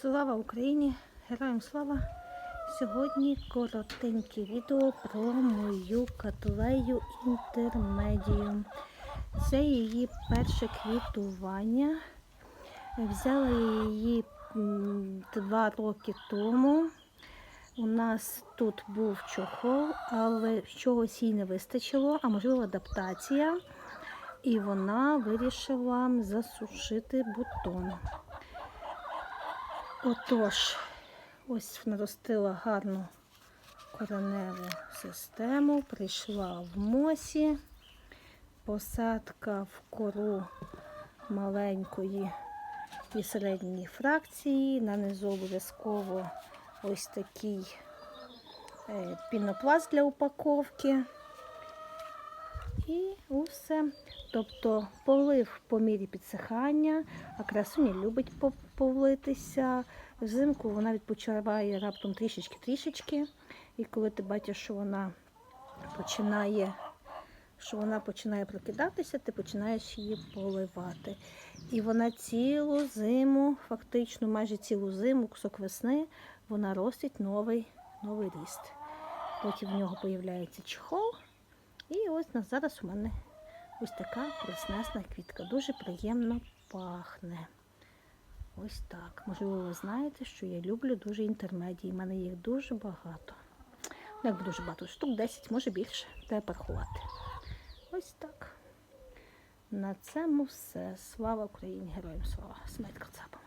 Слава Україні! Героям слава! Сьогодні коротеньке відео про мою котлею інтермедіум. Це її перше квітування. Взяла її два роки тому. У нас тут був чохол, але чогось їй не вистачило, а можливо адаптація. І вона вирішила засушити бутон. Отож, ось наростила гарну кореневу систему, прийшла в мосі, посадка в кору маленької і середньої фракції. На низу обов'язково ось такий е, пінопласт для упаковки. І усе. Тобто полив по мірі підсихання, а красуня любить по- повлитися. Взимку вона відпочиває раптом трішечки-трішечки. І коли ти бачиш, що вона починає, що вона починає прокидатися, ти починаєш її поливати. І вона цілу зиму, фактично майже цілу зиму, кусок весни, вона ростить новий, новий ріст. Потім в нього з'являється чехол. І ось зараз у мене ось така преснесна квітка. Дуже приємно пахне. Ось так. Можливо, ви знаєте, що я люблю дуже інтермедії. У мене їх дуже багато. Ну, Як дуже багато, штук 10, може більше. Треба порахувати. Ось так. На цьому все. Слава Україні! Героям слава! Смерть Кацапа!